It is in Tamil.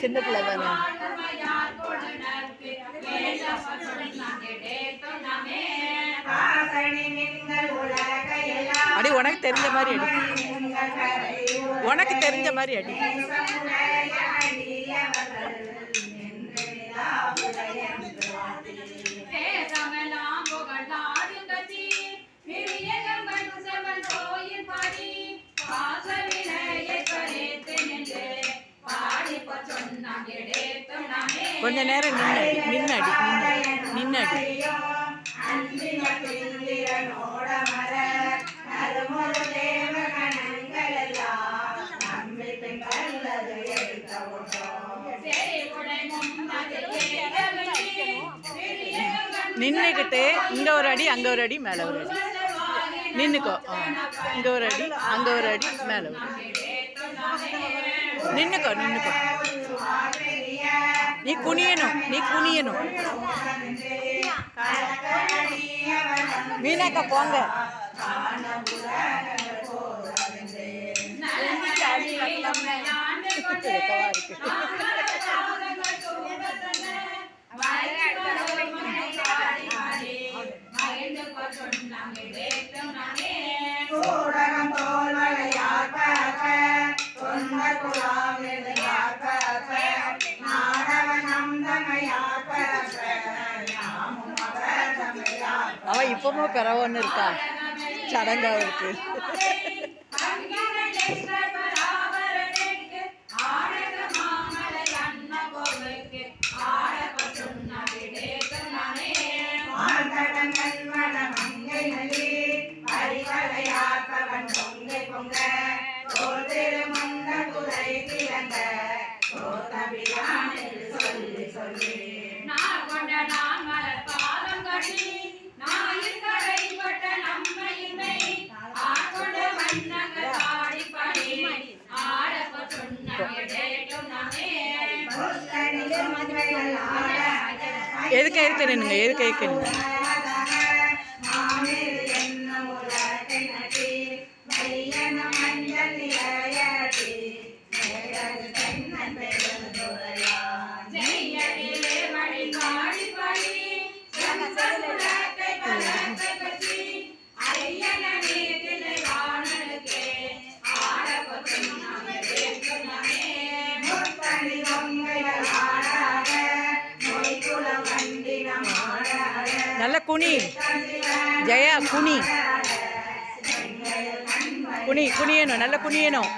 சின்ன பிள்ளை தானே? அடி உனக்கு தெரிஞ்ச மாதிரி அடி. உனக்கு தெரிஞ்ச மாதிரி அடி. கொஞ்ச நேரம் நின்னடி நின்னடி நின்னடி. நின்னடி சரி நின்றுக்கிட்டு இங்கே ஒரு அடி அங்கே ஒரு அடி மேலே ஒரு அடி. நின்றுக்கோ ஆ இங்கே ஒரு அடி அங்கே ஒரு அடி மேலே ஒரு அடி. நின்றுக்கோ நின்றுக்கோ நீ குனியணும் நீ குனியணும். மீனாக்கா போங்க. சொன்னாங்க நாடவனம் தமையார் பார்க்க யாமும் அவர் தமையார் அவ இப்பவும் பிறவன்னு இருக்கா சடங்கா இருக்கு பொங்கை சொல்லி நான் கொண்ட நான் மலர் பாதம் கட்டி நம்மையுமே படி ஆடப்ப எதுக்கு எதுக்கு நின்னுங்க? எதுக்கு எதுக்கு நின்னுங்க? நல்ல குனி. ஜெயா குனி. குனி குனியணும் நல்ல குனியணும்.